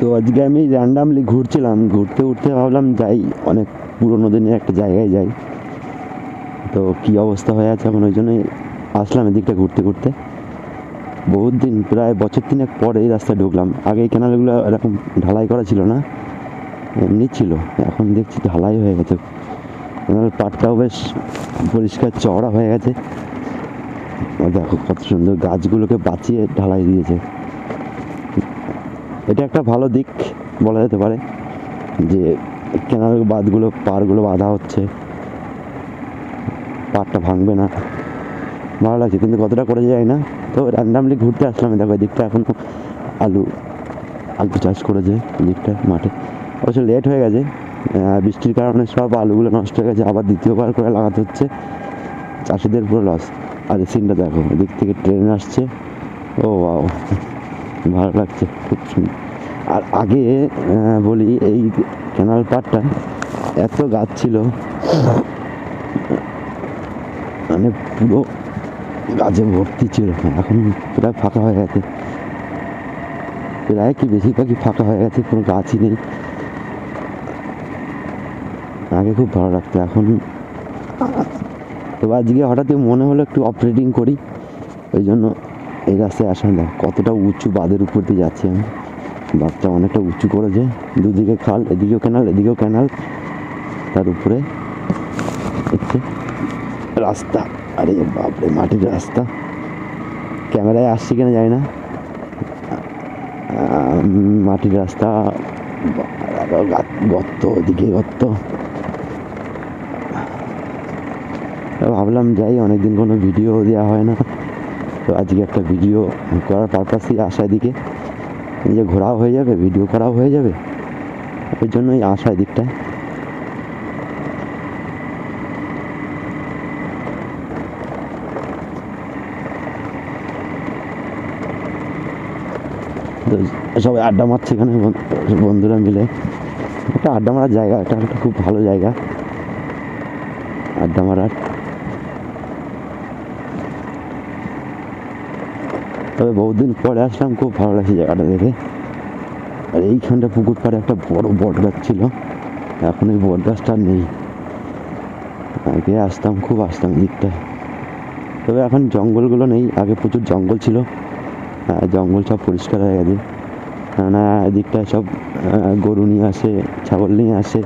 তো আজকে আমি র্যান্ডামলি ঘুরছিলাম, ঘুরতে ঘুরতে ভাবলাম যাই, অনেক পুরোনো দিনের একটা জায়গায় যাই। তো কী অবস্থা হয়ে আছে এখন ওই জন্যই আসলাম এদিকটা ঘুরতে ঘুরতে। বহুত দিন, প্রায় বছর তিনেক পরে এই রাস্তায় ঢুকলাম। আগে এই ক্যানালগুলো এরকম ঢালাই করা ছিল না, এমনি ছিল। এখন দেখছি ঢালাই হয়ে গেছে। ক্যানাল পাটটাও বেশ পরিষ্কার, চওড়া হয়ে গেছে। দেখো কত সুন্দর গাছগুলোকে বাঁচিয়ে ঢালাই দিয়েছে। এটা একটা ভালো দিক বলা যেতে পারে যে কেনার বাঁধগুলো পারগুলো বাঁধা হচ্ছে। পাড়টা ভাঙবে না। ভালো লাগছে, কিন্তু কতটা করে যায় না? তো র্যান্ডামলি ঘুরতে আসলাম, দেখো দিকটা এখন আলু আলু চাষ করেছে, এদিকটা মাঠে। অবশ্য লেট হয়ে গেছে বৃষ্টির কারণে সব আলুগুলো নষ্ট হয়ে গেছে, আবার দ্বিতীয়বার করে লাগাতে হচ্ছে। চাষিদের পুরো লস আর সিনটা দেখো, এদিক থেকে ট্রেন আসছে। ও বাও ভালো লাগছে খুব সুন্দর। আর আগে বলি এই ক্যানাল পাড়টা এত গাছ ছিল মানে পুরো গাছে ভর্তি ছিল। এখন প্রায় ফাঁকা হয়ে গেছে। প্রায় কি বেশিরভাগই ফাঁকা হয়ে গেছে, কোনো গাছই নেই। আগে খুব ভালো লাগতো, এখন তো আজকে হঠাৎই মনে হলো একটু অপারেটিং করি। ওই জন্য এই রাস্তায় আসা দেখ কতটা উঁচু বাঁধের উপর দিয়ে যাচ্ছি আমি। বাঁধটা অনেকটা উঁচু করেছে, দুদিকে খাল, এদিকেও ক্যানাল এদিকেও ক্যানাল তার উপরে রাস্তা। আরে বাপরে, মাটির রাস্তা। ক্যামেরায় আসছে কিনা জানি না। মাটির রাস্তা, গর্ত, ওদিকে গর্ত। ভাবলাম যাই, অনেকদিন কোনো ভিডিও দেওয়া হয় না। তো আজকে একটা ভিডিও করার পারপাসই আসা এদিকে যে ঘোরাও হয়ে যাবে ভিডিও করাও হয়ে যাবে। ওই জন্যই আসা এদিকটায় তো সবাই আড্ডা মারছে এখানে বন- বন্ধুরা মিলে। একটা আড্ডা মারার জায়গা, এটা একটা খুব ভালো জায়গা। আড্ডা মারার তবে বহুদিন পরে আসলাম, খুব ভালো লাগছে জায়গাটা দেখে। আর এইখানটা পুকুর পাড়ে একটা বড় বট গাছ ছিল। এখন এই বট গাছটা নেই। আগে আসতাম, খুব আসতাম দিকটায় তবে এখন জঙ্গলগুলো নেই, আগে প্রচুর জঙ্গল ছিল। জঙ্গল সব পরিষ্কার হয়ে গেছে। কেননা এদিকটায় সব গরু নিয়ে আসে, ছাগল নিয়ে আসে।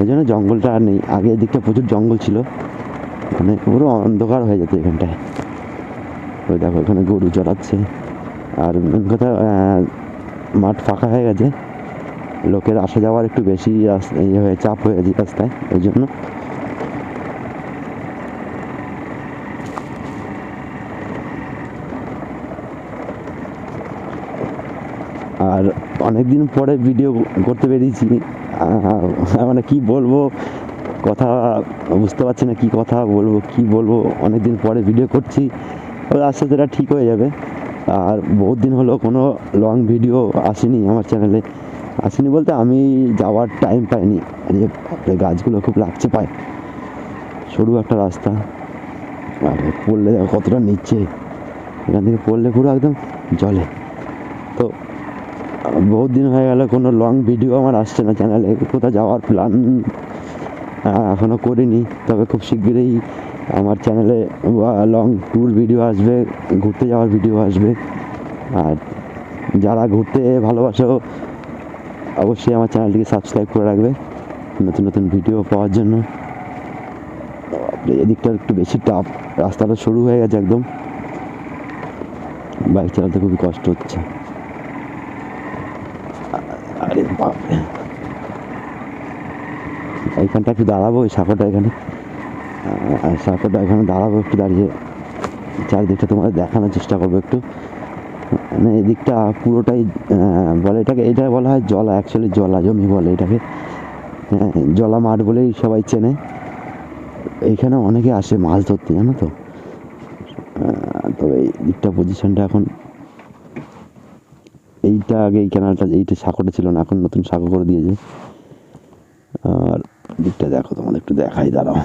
ওই জন্য জঙ্গলটা আর নেই। আগে এদিকটা প্রচুর জঙ্গল ছিল। মানে পুরো অন্ধকার হয়ে যেত এখানটায়। ওই দেখো এখানে গরু চড়াচ্ছে। আর মেন কথা মাঠ ফাঁকা হয়ে গেছে। লোকের আসা যাওয়ার একটু বেশি ইয়ে হয়ে চাপ হয়ে গেছে রাস্তায় ওই জন্য। আর অনেক দিন পরে ভিডিও করতে আহ, মানে কি বলব কথা বুঝতে পারছি না কি কথা বলব কি বলব। অনেক দিন পরে ভিডিও করছি। ওই আস্তে আস্তে ঠিক হয়ে যাবে। আর বহুত দিন হলো কোনো লং ভিডিও আসেনি আমার চ্যানেলে আসেনি বলতে আমি যাওয়ার টাইম পাইনি। আর গাছগুলো খুব লাগছে পায়। সরু একটা রাস্তা। আর পড়লে কতটা নিচ্ছে এখান থেকে পড়লে পুরো একদম জলে। তো, বহুত দিন হয়ে গেল কোনো লং ভিডিও আমার আসছে না চ্যানেলে কোথাও যাওয়ার প্ল্যান এখনও করিনি, তবে খুব শীঘ্রই আমার চ্যানেলে লং ট্যুর ভিডিও আসবে, ঘুরতে যাওয়ার ভিডিও আসবে। আর যারা ঘুরতে ভালোবাসো, অবশ্যই আমার চ্যানেলটিকে সাবস্ক্রাইব করে রাখবে, নতুন নতুন ভিডিও পাওয়ার জন্য। এদিকটা একটু বেশি টাফ রাস্তাটা শুরু হয়ে গেছে একদম। বাইক চালাতে খুবই কষ্ট হচ্ছে। আরে বাপরে। এইখানটা একটু দাঁড়াবো ওই সাঁকোটা এখানে। সাঁকোটা এখানে দাঁড়াবো একটু দাঁড়িয়ে চারিদিকটা তোমাদের দেখানোর চেষ্টা করব একটু। মানে এদিকটা পুরোটাই বলে এটাকে এটা বলা হয় জলা অ্যাকচুয়ালি জলা জমি বলে এটাকে। হ্যাঁ, জলা মাঠ বলেই সবাই চেনে। এইখানে অনেকে আসে মাছ ধরতে জানো তো? তবে এই দিকটা পজিশনটা এখন এইটা আগে এই ক্যানালটা এইটা সাঁকোটা ছিল না এখন নতুন সাঁকো করে দিয়েছে। আর দিকটা দেখো তোমাদের একটু দেখাই দাঁড়াও।